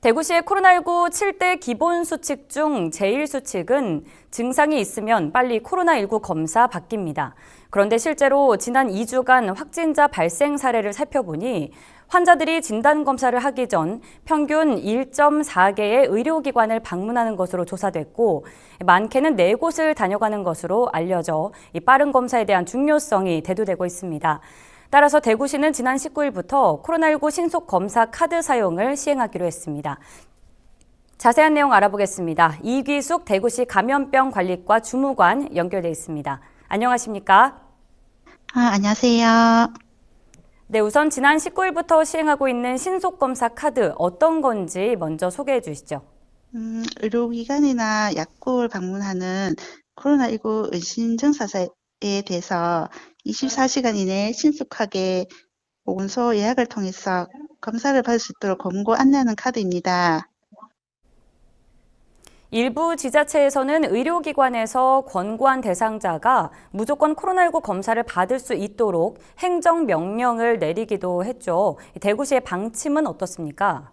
대구시의 코로나19 7대 기본 수칙 중 제1수칙은 증상이 있으면 빨리 코로나19 검사 받깁니다. 그런데 실제로 지난 2주간 확진자 발생 사례를 살펴보니 환자들이 진단 검사를 하기 전 평균 1.4개의 의료기관을 방문하는 것으로 조사됐고 많게는 4곳을 다녀가는 것으로 알려져 이 빠른 검사에 대한 중요성이 대두되고 있습니다. 따라서 대구시는 지난 19일부터 코로나19 신속 검사 카드 사용을 시행하기로 했습니다. 자세한 내용 알아보겠습니다. 이귀숙 대구시 감염병 관리과 주무관 연결돼 있습니다. 안녕하십니까? 아, 안녕하세요. 네, 우선 지난 19일부터 시행하고 있는 신속 검사 카드 어떤 건지 먼저 소개해 주시죠. 음, 의료기관이나 약국을 방문하는 코로나19 의심 증사자에 대해서 24시간 이내에 신속하게 보건소 예약을 통해서 검사를 받을 수 있도록 권고 안내하는 카드입니다. 일부 지자체에서는 의료기관에서 권고한 대상자가 무조건 코로나19 검사를 받을 수 있도록 행정명령을 내리기도 했죠. 대구시의 방침은 어떻습니까?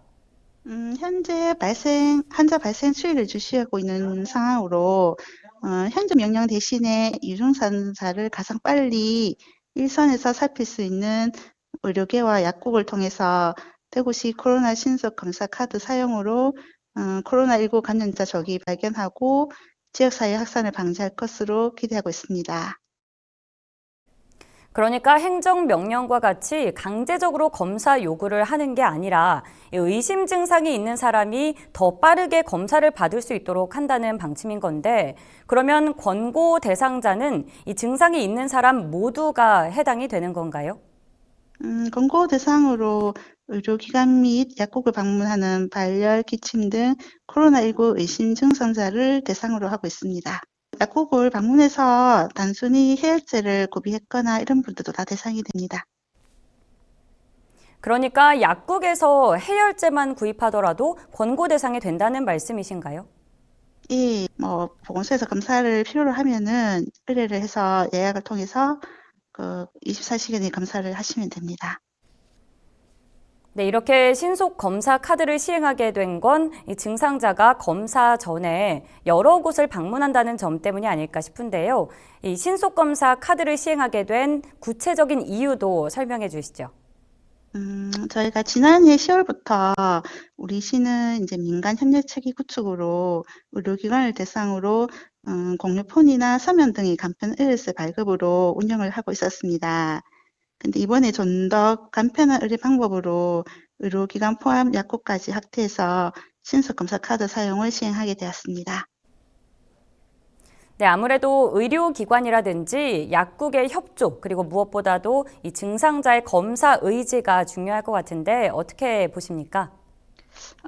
음, 현재 발생, 환자 발생 추이를 주시하고 있는 상황으로 어, 행정명령 대신에 유증산사를 가장 빨리 일선에서 살필 수 있는 의료계와 약국을 통해서 대구시 코로나 신속 검사 카드 사용으로 어, 코로나19 감염자 조기 발견하고 지역사회 확산을 방지할 것으로 기대하고 있습니다. 그러니까 행정명령과 같이 강제적으로 검사 요구를 하는 게 아니라 의심 증상이 있는 사람이 더 빠르게 검사를 받을 수 있도록 한다는 방침인 건데 그러면 권고 대상자는 이 증상이 있는 사람 모두가 해당이 되는 건가요? 음, 권고 대상으로 의료기관 및 약국을 방문하는 발열, 기침 등 코로나19 의심 증상자를 대상으로 하고 있습니다. 약국을 방문해서 단순히 해열제를 구비했거나 이런 분들도 다 대상이 됩니다. 그러니까 약국에서 해열제만 구입하더라도 권고 대상이 된다는 말씀이신가요? 예, 뭐 보건소에서 검사를 필요로 하면은 의뢰를 해서 예약을 통해서 그 24시간 의 검사를 하시면 됩니다. 네, 이렇게 신속 검사 카드를 시행하게 된 건 이 증상자가 검사 전에 여러 곳을 방문한다는 점 때문이 아닐까 싶은데요. 이 신속 검사 카드를 시행하게 된 구체적인 이유도 설명해 주시죠. 음, 저희가 지난해 10월부터 우리 시는 이제 민간 협력 체계 구축으로 의료기관을 대상으로 음, 공유폰이나 서면 등의 간편 AS 발급으로 운영을 하고 있었습니다. 근데 이번에 좀 더 간편한 의료 방법으로 의료기관 포함 약국까지 확대해서 신속검사 카드 사용을 시행하게 되었습니다. 네, 아무래도 의료기관이라든지 약국의 협조, 그리고 무엇보다도 이 증상자의 검사 의지가 중요할 것 같은데 어떻게 보십니까?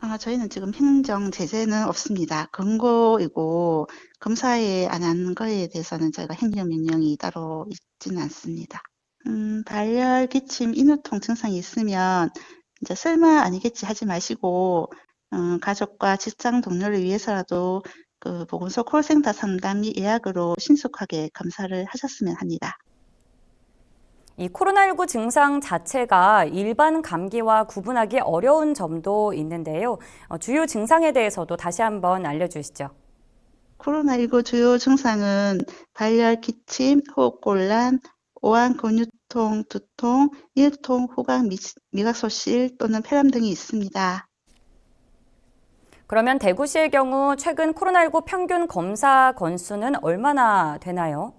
아, 저희는 지금 행정 제재는 없습니다. 권고이고 검사에 안한 거에 대해서는 저희가 행정 명령이 따로 있지는 않습니다. 음, 발열, 기침, 인후통 증상이 있으면 이제 설마 아니겠지 하지 마시고 음, 가족과 직장 동료를 위해서라도 그 보건소 콜센터 상담 및 예약으로 신속하게 검사를 하셨으면 합니다. 이 코로나19 증상 자체가 일반 감기와 구분하기 어려운 점도 있는데요. 어, 주요 증상에 대해서도 다시 한번 알려주시죠. 코로나19 주요 증상은 발열, 기침, 호흡곤란, 오한 근육통, 두통, 일통, 후각, 미, 미각소실 또는 폐렴 등이 있습니다. 그러면 대구시의 경우 최근 코로나19 평균 검사 건수는 얼마나 되나요?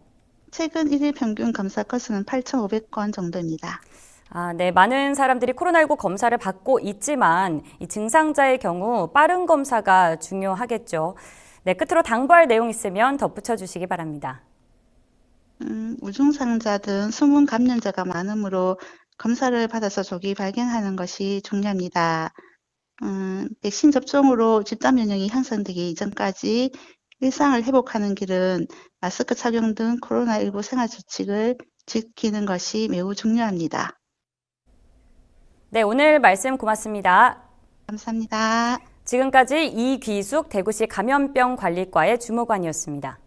최근 1일 평균 검사 건수는 8,500건 정도입니다. 아, 네. 많은 사람들이 코로나19 검사를 받고 있지만 이 증상자의 경우 빠른 검사가 중요하겠죠. 네, 끝으로 당부할 내용 있으면 덧붙여 주시기 바랍니다. 음, 우중상자 등 숨은 감염자가 많으므로 검사를 받아서 조기 발견하는 것이 중요합니다. 음, 백신 접종으로 집단 면역이 형성되기 이전까지 일상을 회복하는 길은 마스크 착용 등 코로나19 생활 수칙을 지키는 것이 매우 중요합니다. 네, 오늘 말씀 고맙습니다. 감사합니다. 지금까지 이귀숙 대구시 감염병 관리과의 주무관이었습니다.